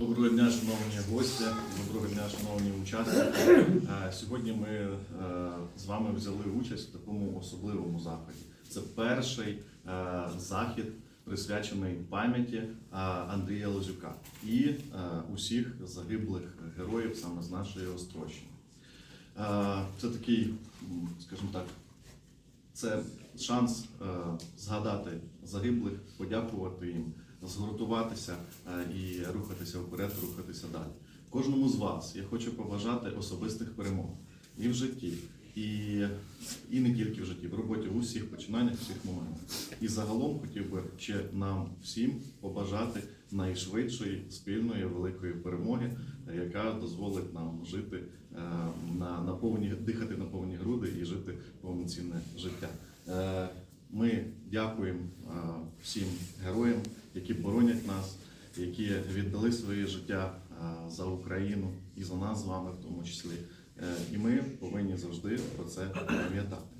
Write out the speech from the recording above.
Доброго дня, шановні гості, доброго дня, шановні учасники. Е, Сьогодні ми е, з вами взяли участь в такому особливому заході. Це перший е, захід, присвячений пам'яті Андрія Лозюка і усіх загиблих героїв саме з нашої Острощини. Це такий, скажімо так, це шанс згадати загиблих, подякувати їм, згуртуватися е, і рухатися вперед, рухатися далі. Кожному з вас я хочу побажати особистих перемог і в житті, і, і не тільки в житті, в роботі, в усіх починаннях, всіх моментах. І загалом хотів би ще нам всім побажати найшвидшої спільної великої перемоги, яка дозволить нам жити е, на, на повні, дихати на повні груди і жити повноцінне життя. Е, Ми дякуємо всім героям, які боронять нас, які віддали своє життя е, за Україну і за нас з вами в тому числі. Е, І ми повинні завжди про це пам'ятати.